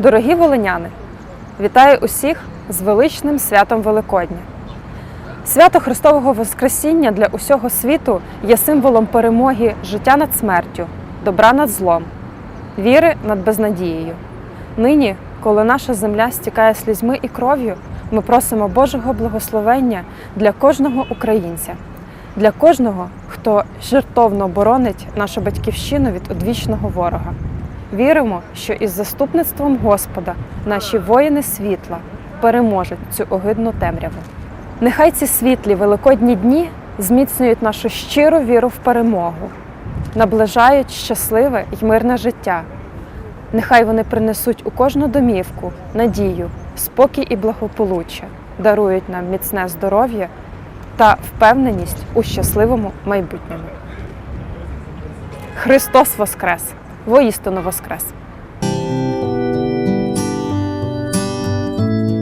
Дорогі волиняни, вітаю усіх з величним святом Великодня. Свято Христового Воскресіння для усього світу є символом перемоги життя над смертю, добра над злом, віри над безнадією. Нині, коли наша земля стікає слізьми і кров'ю, ми просимо Божого благословення для кожного українця, для кожного, хто жертовно боронить нашу батьківщину від одвічного ворога. Віримо, що із заступництвом Господа наші воїни світла переможуть цю огидну темряву. Нехай ці світлі великодні дні зміцнюють нашу щиру віру в перемогу, наближають щасливе й мирне життя. Нехай вони принесуть у кожну домівку надію, спокій і благополуччя, дарують нам міцне здоров'я та впевненість у щасливому майбутньому. Христос Воскрес! Воістину Воскрес!